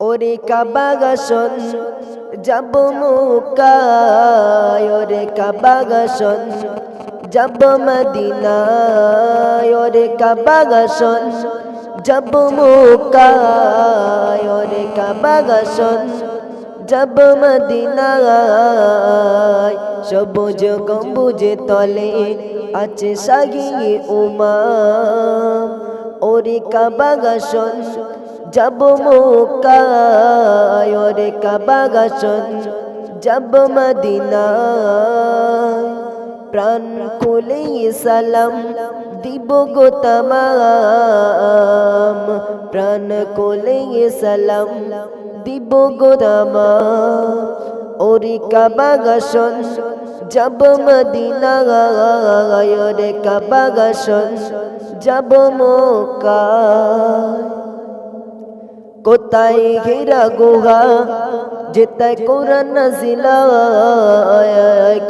ওরে কাবাগাসন যাব মুকায় ওরে কাবাগাসন যাব মদিনায়। ওরে কাবাগাসন যাব মুকায় ওরে কাবাগাসন যাব মদিনায়। সবুজ গম্বুজে তলে আছে সাগি উমা। ওরে কাবাগাসন যাব মোকায় ওরে কাবাগাসন যাব মদিনায় প্রাণ খুলে সালাম দিব গো তামাম প্রাণ খুলে সালাম দিব গো তামাম ওরে কাবাগাসন যাব মদিনায় ওরে কাবাগাসন যাব মোকায় কোথায় ঘেরা গুহা? যেতায় কোরআন নাজিলা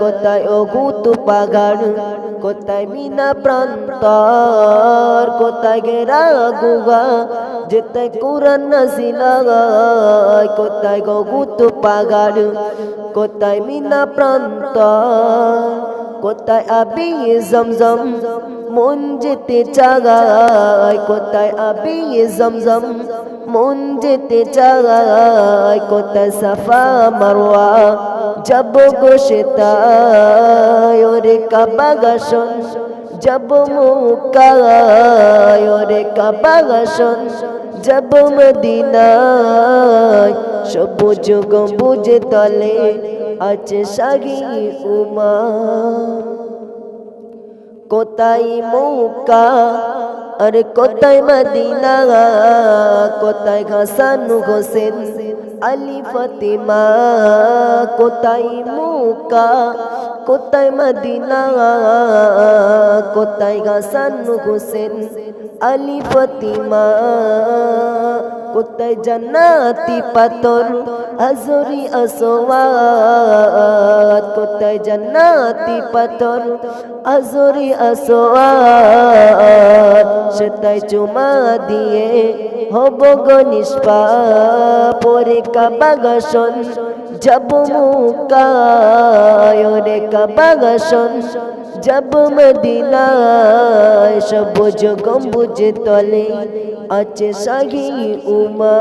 কোথায় অগুত পাগাড়? কোথায় মিনা প্রান্তর? কোথায় ঘেরা গুহা? যেতায় কোরআন নাজিলা কোথায় গগুত পাগাড়? কোথায় মিনা প্রান্তর? কোথায় আবি জমজম মন যেতে চাগায়? কোথায় আবি জমজম মন যেতে চাগায় কোথায় সাফা মারওয়া যাব গোশেতায় ওরে কাবাগাসন যাব মুকায়, ওরে কাবাগাসন যাব মদিনায়, সবুজ গম্বুজ তলে আছে সাগি উমা। কোথায় মৌকা আর কোথায় মদিনা? কোথায় ঘাসানু হোসেন? আলী ফতিমা, কোথায় মৌকা কোথায় মদিনা? কোথায় ঘাসানু হোসেন? আলী ফতিমা, কোথায় জান্নাতি পাতর হাজরি আসোয়াত কোথায় জান্নাতি পাতর হাজরি আসোয়াত সেটাই চুমা দিয়ে হব গনিষ্পা পরে কাবাগাসন যাব মুকায়। রে কাবাগাসন যাব মদিনায়। সবুজ গম্বুজ তলে আছে সাগি উমা।